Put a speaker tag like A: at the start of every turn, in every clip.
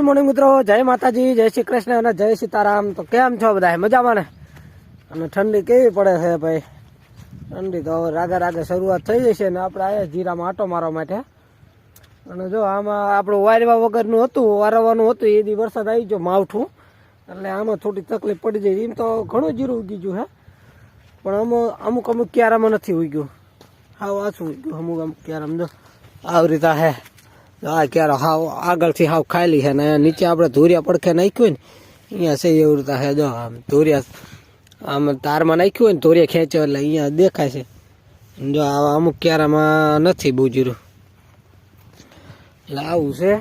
A: Morning મિત્રો, જય માતાજી, જય શ્રી કૃષ્ણ અને જય સીતારામ. તો કેમ છો બધા મજામાં ને? અને ઠંડી કેવી પડે છે ભાઈ? ઠંડી તો રાગે રાગે શરૂઆત થઈ જશે ને આપણે આયા જીરામાં આટો મારવા માટે. અને જો આમાં આપણું વારવા વગરનું હતું, વારવાનું હતું, એ દી વરસાદ આવી ગયો માવઠું. એટલે આમાં થોડી તકલીફ પડી જાય. એમ તો ઘણું જીરું ઉગી ગયું હે. પણ અમુક અમુક અમુક ક્યારામાં નથી ઉગ્યું. હા વાસું ઉગ્યું અમુક અમુક ક્યારામાં. જો આવી રીતે હે. આ ક્યારે હાવ આગળથી હાવ ખાલી છે ને નીચે આપણે ધોરિયા પડખે નાખ્યું ને, અહીંયા છે એવું રીતે હે જો આમ ધોરિયા, આમ તારમાં નાખ્યું હોય ને, ધોરિયા ખેંચ્યો એટલે અહીંયા દેખાય છે. જો આવા અમુક ક્યારામાં નથી બહુ જીરું એટલે આવું છે.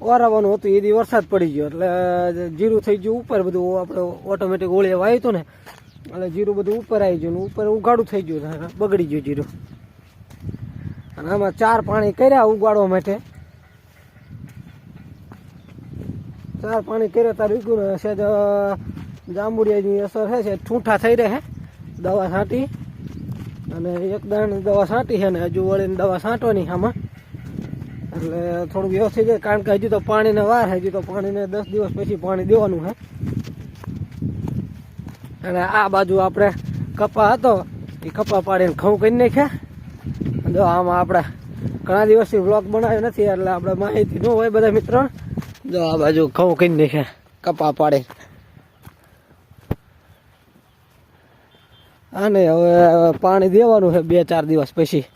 A: ઓરાવાનું હતું એ દી વરસાદ પડી ગયો, એટલે જીરું થઈ ગયું ઉપર, બધું આપણે ઓટોમેટિક ઓળીએ વાવ્યું હતું ને, એટલે જીરું બધું ઉપર આવી ગયું ઉપર ઉગાડું થઈ ગયું, બગડી ગયું જીરું. અને આમાં ચાર પાણી કર્યા ઉગાડવા માટે. ચાર પાણી કર્યા તાર ઉગ્યું છે જાંબુડિયાની અસર છે છે ઠૂંઠા થઈ રહે દવા છાંટી અને એક દાણની દવા છાંટી છે ને હજુ વળીને દવા છાંટવાની આમાં. એટલે થોડું વ્યવસ્થિત જાય કારણ કે હજુ તો પાણીને વાર છે, હજુ તો પાણીને દસ દિવસ પછી પાણી દેવાનું છે. અને આ બાજુ આપણે કપા હતો, એ કપા પાડીને ઘઉં કરી નાખ્યા. જો આમાં આપણે ઘણા દિવસથી વ્લોગ બનાવ્યો નથી એટલે આપણે માહિતી ન હોય બધા મિત્રો. જો આ બાજુ ઘઉં કઈ દેખે કપા પાડે. આને હવે પાણી દેવાનું છે બે ચાર દિવસ પછી.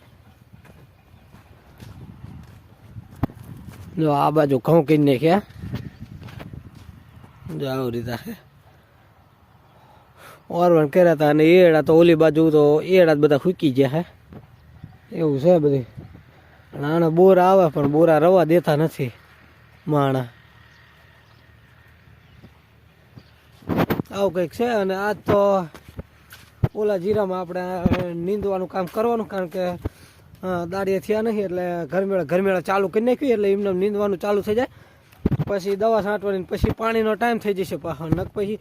A: જો આ બાજુ ઘઉં કઈ નાખ્યા જો આવી રીતે છે. ઓરવણ કર્યા હતા અને એડા તો ઓલી બાજુ તો એડા જ બધા ફૂકી ગયા હે એવું છે બધું આને બોરા આવે પણ બોરા રવા દેતા નથી માણા. આવું કંઈક છે અને આજ તો ઓલા જીરામાં આપણે નીંદવાનું કામ કરવાનું કારણ કે દાડીએ થયા નહીં એટલે ઘરમેળા ઘરમેળા ચાલુ કરી નાખ્યું એટલે એમને નીંદવાનું ચાલુ થઈ જાય. પછી દવા છાંટવાની પછી પાણીનો ટાઈમ થઈ જશે પાછો. નક પછી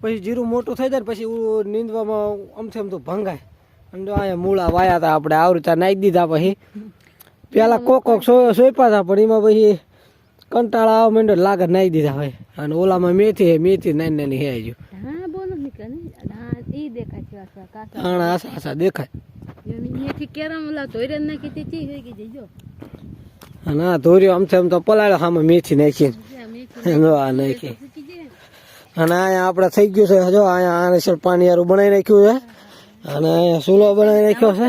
A: પછી જીરું મોટું થઈ જાય પછી નીંદવામાં અમથે આમ તો ભંગાય. જો અહીંયા મૂળા વાયા હતા આપણે આવરીતા નાખી દીધા પછી. પેલા કોક કોક સોંપ્યા હતા પણ એમાં પછી કંટાળા આવવા માંડ્યો લાગે નાખી દીધા હોય. અને ઓલામાં મેથી હે મેથી નાની નાની હે હજુ.
B: હા ને દેખાય આસા
A: આસા
B: નાખી જો.
A: આ ધોર્યો આમથી આમ તો પલાળ્યો આમાં મેથી જો આ નાખી. અને અહીંયા આપણે થઈ ગયું છે જો અહીંયા આને પાણી યારું બનાવી નાખ્યું છે. અને સુલો બનાવી નાખ્યો છે.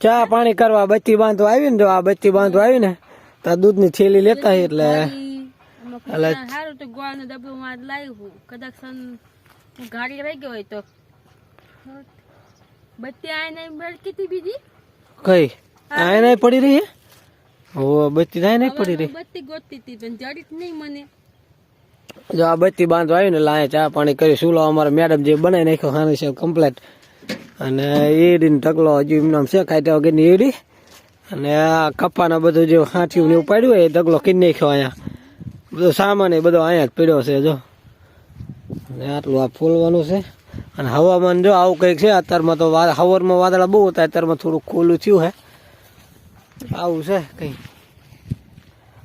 A: ચા પાણી કરવા બચ્ચી બાંધવા આવી ને જો આ બચ્ચી બાંધવા આવી ને તો દૂધ દૂધની થેલી લેતા એટલે એટલે-
B: સારું તો ગોળનું ડબ્બો માં લાવ્યું કદાચ સન ગાડી રહી ગયો હોય તો. બત્તી આ નહીં બળકી બીજી?
A: કઈ? આ નહીં પડી રહી હે? ઓ બત્તી નહીં પડી રહી.
B: બત્તી ગોતતી હતી પણ જડી જ નહીં મને.
A: જો આ બત્તી બાંધવા આવી ને લાય ચા પાણી કરી સુલો અમારે મેડમ જે બનાવી નાખ્યો હાની છે કમ્પ્લેટ અને એડીને ઢગલો હજુ એમને છે કાંઈ વગરની એડી અને આ કપ્પાના બધું જે હાથીયું ને એવું પાડ્યું હોય એ ઢગલો કરી નાખ્યો અહીંયા. બધો સામાન એ બધો અહીંયા જ પીડ્યો છે, જો. અને આટલું આ ફૂલવાનું છે. અને હવામાન જો આવું કંઈક છે, અત્યારમાં તો હવરમાં વાદળા બહુ હતા, અત્યારમાં થોડું ખુલ્લું થયું હે. આવું છે કંઈ.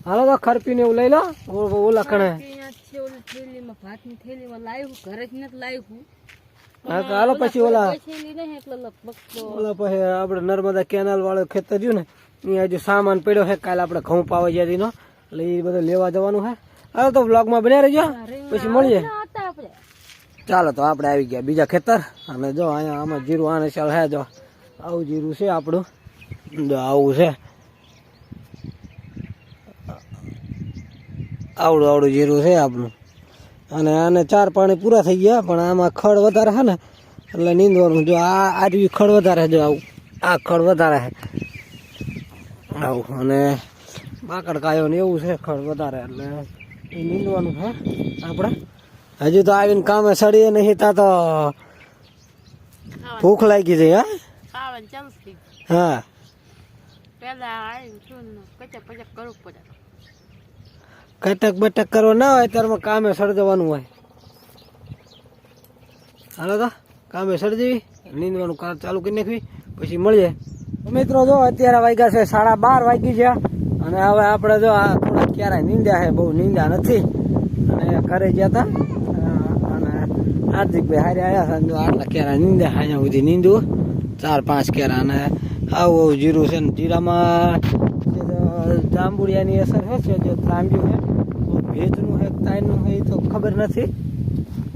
A: હાલો તો ખરપીને એવું લઈ લો ઓલા કણે.
B: છે ઓલી થેલીમાં ભાતની થેલીમાં લાવ્યું ઘરે જ નથી લાવ્યું
A: હા તો હાલો પછી ઓલા
B: થેલી નહીં એટલે લગભગ તો
A: ઓલા પછી આપણે નર્મદા કેનાલ વાળું ખેતર રહ્યું ને અહીંયા હજુ સામાન પડ્યો છે કાલે આપણે ઘઉં પાવા ગયા નો એટલે એ બધું લેવા જવાનું છે. હાલો તો બ્લોગમાં બન્યા રહેજો. પછી મળીએ. ચાલો તો આપણે આવી ગયા બીજા ખેતર. અને જો અહીંયા આમાં જીરું આને ચાલ હે જો આવું જીરું છે આપણું. આવું છે. આવડું આવડું જીરું છે આપણું. અને આને ચાર પાણી પૂરા થઈ ગયા પણ આમાં ખડ વધારે છે ને એટલે નીંદવાનું જો આ આરવી ખડ વધારે છે જો આવું. આ ખડ વધારે છે. આવું અને બાકડ કાયો ને એવું છે ખડ વધારે એટલે એ નીંદવાનું છે આપણે હજુ તો આવીને કામે સડીએ નહીં તા તો ભૂખ લાગી છે હા? હા.
B: પેલા આવીને શું કચક કચક કરવું પડે.
A: કટક બટક કરવો ના હોય ત્યારે કામે સર્જવાનું હોય. હાલો તો, કામે સળજવી નીંદવાનું કામ ચાલુ કરી નાખવી, પછી મળીએ. મિત્રો જો, અત્યારે વાગ્યા છે સાડા બાર વાગી છે અને હવે આપણે જો આ થોડા ક્યારે નીંદ્યા છે, બહુ નીંદ્યા નથી. અને ઘરે ગયા હતા અને હાર્દિકભાઈ હારે આવ્યા જો આટલા કેરા નીંદ્યા અહીંયા સુધી નીંદું ચાર પાંચ કેરા અને આવું જીરું છે ને જીરામાં જાંબુડિયાની અસર છે છે, જો ત્રાંબ્યું હે, તો ભેજનું હે, તાઈનું છે એ તો ખબર નથી.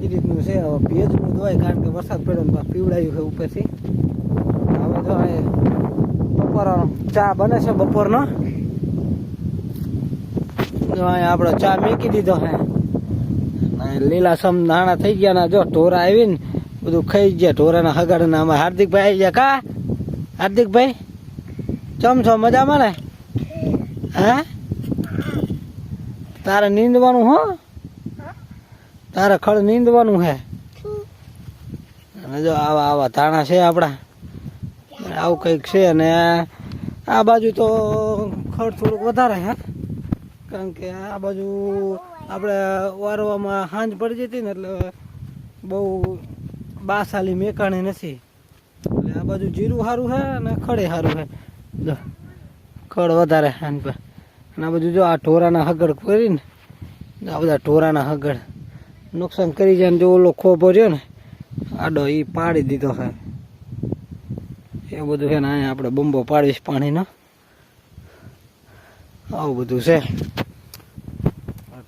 A: એ રીતનું છે, હવે ભેજનું દોય કારણ કે વરસાદ પડ્યો ને પીવડાયું છે ઉપરથી. હવે જો એ બપોરનો ચા બને છે બપોરનો. જો અહીંયા આપણો ચા મેકી દીધો હે. લીલાસમ નાણા થઈ ગયા ને જો ઢોરા આવીને બધું ખાઈ ગયા. ઢોરાના હગાડના આમાં હાર્દિકભાઈ આવી ગયા કા? હાર્દિકભાઈ, ચમ છો? મજામાં ને? હે? તારે નીંદવાનું, હો? તારે ખડ નીંદવાનું હે? અને જો આવા આવા ધાણા છે આપણા. આવું કંઈક છે અને આ બાજુ તો ખડ થોડુંક વધારે હે. કારણ કે આ બાજુ આપણે વારવામાં સાંજ પડી જતી ને એટલે બહુ બાસાલી મેકાણી નથી. એટલે આ બાજુ જીરું સારું છે અને ખડે સારું છે જો. ખડ વધારે પર અને આ બધું જો આ ઢોરાના હગડ કરીને, આ બધા ઢોરાના હગડ નુકસાન કરી જાય ને જો ઓલો ખોભો રહ્યો ને, આડો એ પાડી દીધો છે. એ બધું છે ને અહીંયા આપણે બંબો પાડીશ પાણીનો. આવું બધું છે.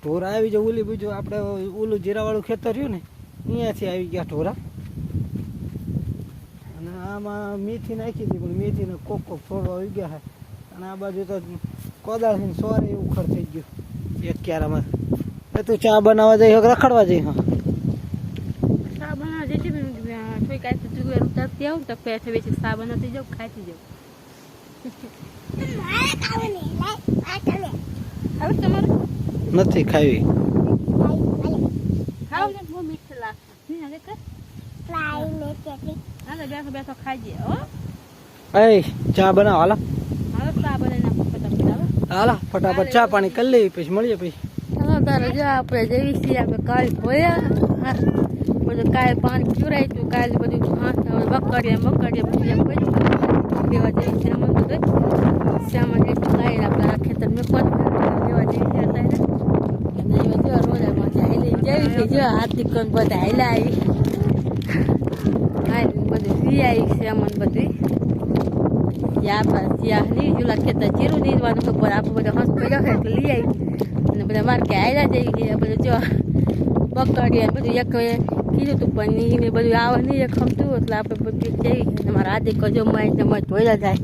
A: ઢોરા આવી જાય, ઓલી બીજું આપણે ઓલું જીરાવાળું ખેતર રહ્યું ને, અહીંયાથી આવી ગયા ઢોરા. અને આમાં મેથી નાખી હતી, પણ મેથીને કોક કોક થોડો આવી ગયા છે. અને આ બાજુ તો કોદાળથી સોરે એવું ખર થઈ ગયું. એક ક્યારામાં એ તું ચા બનાવવા જઈ હોક રખડવા જઈ હા
B: ચા બનાવવા જતી પણ થોડી કાંઈ તો તો પેઠે બેસી ચા બનાવતી જાઉં ખાતી જાઉં. હવે તમારે?
A: નથી ખાવી.
B: ખાવ ને બહુ હાલા, ફટાફટ
A: ચા પાણી કરી લેવી પછી, મળીએ પછી.
B: ચાલો તારે જો આપણે જેવી છીએ આપણે કાલ ભોયા. બધું કાલે પાણી પીવરાય તું કાલે બધું હાથ બકડીએ બકડીએ બધું એમ કર્યું. દેવા જઈએ, શ્યામ એમાં બધું શ્યામાં આપણે આ ખેતર મેં પણ દેવા જેવી છે અત્યારે અને એમાં જો રોજામાં હાઈલી જેવી છે જો હાથથી કોણ બધા હાઈલા આવી. હાલ બધું સી આવી છે યા પર જ્યાં નહીં જોલા ખેતર જીરું નીરવાનું ખબર આપણે બધા હસ પડ્યો છે એટલે લઈ આવી અને બધા માર્કે આવ્યા જઈ ગયા બધું જો પકડીએ બધું એક કીધું તું પણ નહીં ને બધું આવે નહીં એક ખમતું એટલે આપણે બધું જઈ અને મારા આદિ કજો માય તમે ધોયા જાય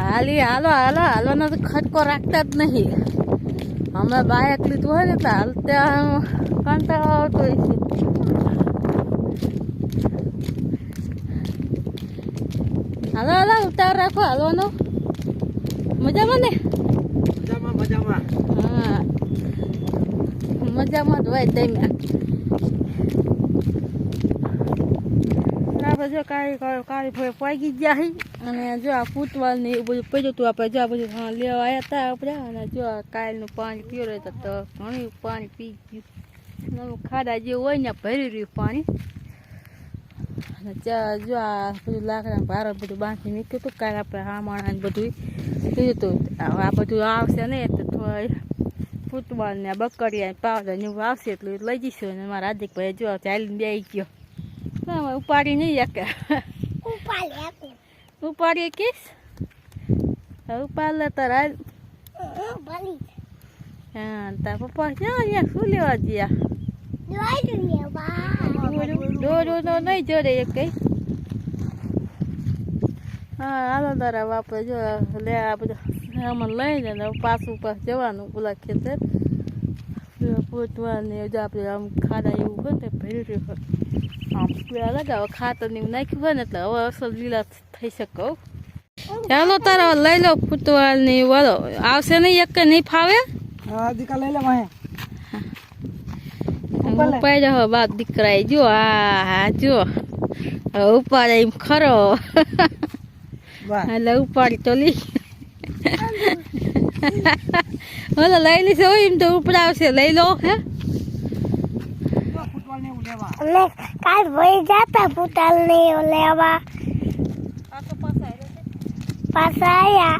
B: હાલી હાલો હાલો હાલવાનો તો ખટકો રાખતા જ નહીં હમણાં બાયક લીધું હોય ને તો હાલતા કંટાળો આવતો હોય છે હાલો હાલો ઉતાર રાખો હાલવાનો મજામાં ને?
A: મજામાં મજામાં.
B: હા. મજામાં જ હોય તમે. આપણે જો કાળી કાળી ફોય પાગી ગયા હી. અને જો આ ફૂટવાલ ને એવું બધું પડ્યું હતું આપણે જો આ બધું હા લેવા આવ્યા હતા આપણે. અને જો આ કાલનું પાણી પીવો રહેતા તો ઘણું પાણી પી ગયું. નવું ખાડા જેવું હોય ને ભરી રહ્યું પાણી. અને ચા જો આ બધું લાકડા ભારો બધું બાંધી મૂક્યું હતું કાલે આપણે હામાણા ને બધું કીધું હતું આ બધું આવશે ને તો થોડા ફૂટબોલ ને બકડિયા પાવડર ને એવું આવશે એટલું લઈ જઈશું. અને મારા હાર્દિકભાઈ જો ચાલીને બે ગયો. ના ઉપાડી નહીં શકે. ઉપાડીએ કીશ ઉપાડ લે તારા હા તાર પપ્પા ક્યાં અહીંયા શું લેવા ગયા? દોડું તો નહીં જોડે એક કઈ હા હાલો તારા બાપે જો લે આ બધા સામાન લઈને ને પાછું પાછું જવાનું પેલા ખેતર પોતવા ને જો આપણે આમ ખાડા એવું હોય ને રહ્યું હોય આમ પેલા લગાવો ખાતર ને નાખ્યું હોય ને એટલે હવે અસલ લીલા થઈ શકો ચાલો તારા લઈ લો ફૂટવાલ ને વાળો. આવશે નહીં એક નહીં ફાવે?
A: હા દીકા લઈ લે માહે.
B: ઉપાય જાઓ બાપ દીકરા જો આ હા જો. ઉપાડ એમ ખરો.
A: વાહ.
B: એટલે ઉપાડ તો લી. ઓલો લઈ લીધો એમ તો ઉપડાવશે લઈ લો હે.
C: અમે કાલ ભાઈ જાતા ભૂતાલ ને લેવા. પાછા આયા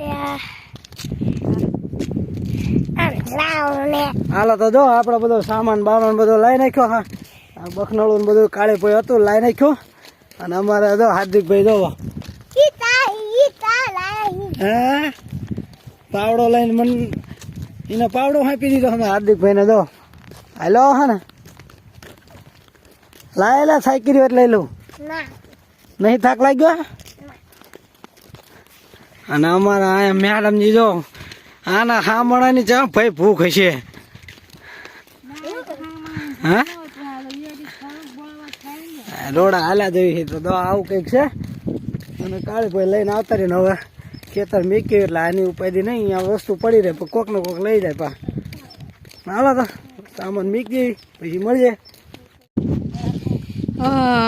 C: યા. આમ લાવ ને
A: હાલો તો જો આપણો બધો સામાન બામાન બધો લાવી નાખ્યો હા. આ બખનાળું બધું કાળે ભાઈ હતું લાવી નાખ્યું. અને અમારે જો હાર્દિકભાઈ જોવો હા? પાવડો લઈને મન એનો પાવડો આપી દીધો અમે હાર્દિકભાઈને જો. હાલો હા ને. લાયેલા સાયકલ એટલે લઈ લઉં. નહીં થાક લાગ્યો? અને અમારા અહીંયા મેડમજી જો. આના હામણાની ચા ભાઈ ભૂખ હશે. હા? રોડા હાલ્યા જેવી છે, તો દો આવું કંઈક છે. અને કાળી ભાઈ લઈને આવતા રહીને હવે. ખેતર મીક્યું એટલે આની ઉપાધિ નહીં, અહીંયા વસ્તુ પડી રહે કોક ને કોક લઈ જાય પા. હાલો તો, સામાન મીકી પછી મળીએ.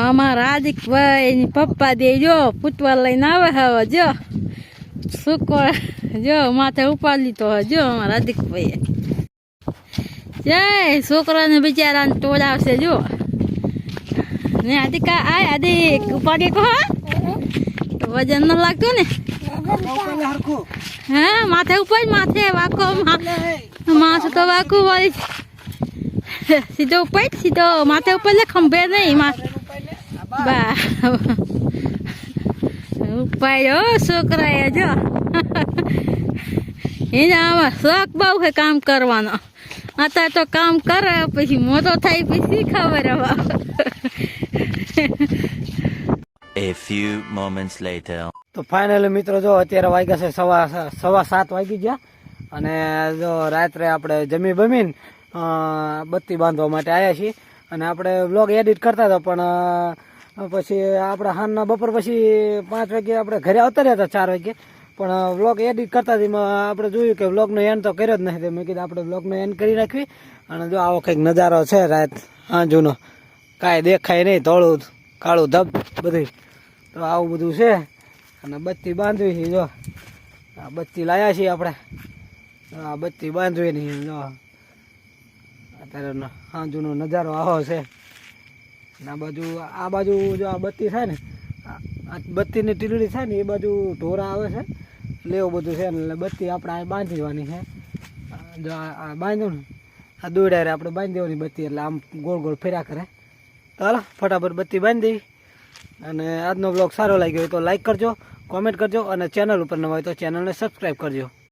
B: અમારા હાર્દિકભાઈ પપ્પા દે જો પૂતવા લઈને આવે હવે, જો. સુકો જો, માથે ઉપાડી લીધો જો, અમારા હાર્દિકભાઈ જય, છોકરાને બિચારાને તોડાવશે જો. ને હાર્દિકા આ હાર્દિક ઉપાડી કહો વજન ન લાગતું ને? હા, માથે ઉપર માથે વાકો માથું તો વાકું વળી. સીધો ઉપર સીધો. માથે ઉપર લે, ખંભે નહીં બા. ઉપાડ્યો, છોકરાએ, જો. આમાં શોખ બહુ છે કામ કરવાનો. અત્યારે તો કામ કરે પછી મોટો થાય પછી ખબર હવે
D: A few moments later.
A: તો ફાઇનલી મિત્રો જો અત્યારે વાગ્યા છે સવા સવા સાત વાગી ગયા. અને જો રાત્રે આપણે જમી બમીને બત્તી બાંધવા માટે આવ્યા છીએ. અને આપણે બ્લોગ એડિટ કરતા હતા પણ પછી આપણે હાનના બપોર પછી પાંચ વાગે આપણે ઘરે આવતા રહ્યા હતા ચાર વાગે. પણ વ્લોગ એડિટ કરતા હતી આપણે જોયું કે વ્લોગનો એન્ડ તો કર્યો જ નથી. મેં કીધું આપણે વ્લોગનો એન્ડ કરી નાખવી. અને જો આવો કંઈક નજારો છે રાત હાંજુનો કાંઈ દેખાય નહીં, ધોળું, કાળું ધબ બધું તો આવું બધું છે. અને બત્તી બાંધવી છે, જો. આ બત્તી લાયા છીએ આપણે. આ બત્તી બાંધવી નહીં જો. અત્યારે ન- સાંજનો નજારો આવો છે. અને આ બાજુ આ બાજુ જો આ બત્તી થાય ને, આ બત્તીની ટીલડી થાય ને, એ બાજુ ઢોરા આવે છે. એવું બધું છે એટલે બત્તી આપણે આ બાંધી દેવાની છે જો આ બાંધો ને, આ દોડ્યા આપણે બાંધી દેવાની બત્તી, એટલે આમ ગોળ ગોળ ફેર્યા કરે. હાલો ફટાફટ બત્તી બાંધી દેવી. અને આજનો બ્લોગ સારો લાગ્યો હોય તો લાઈક કરજો કોમેન્ટ કરજો અને ચેનલ ઉપર ન હોય તો ચેનલને સબસ્ક્રાઈબ કરજો.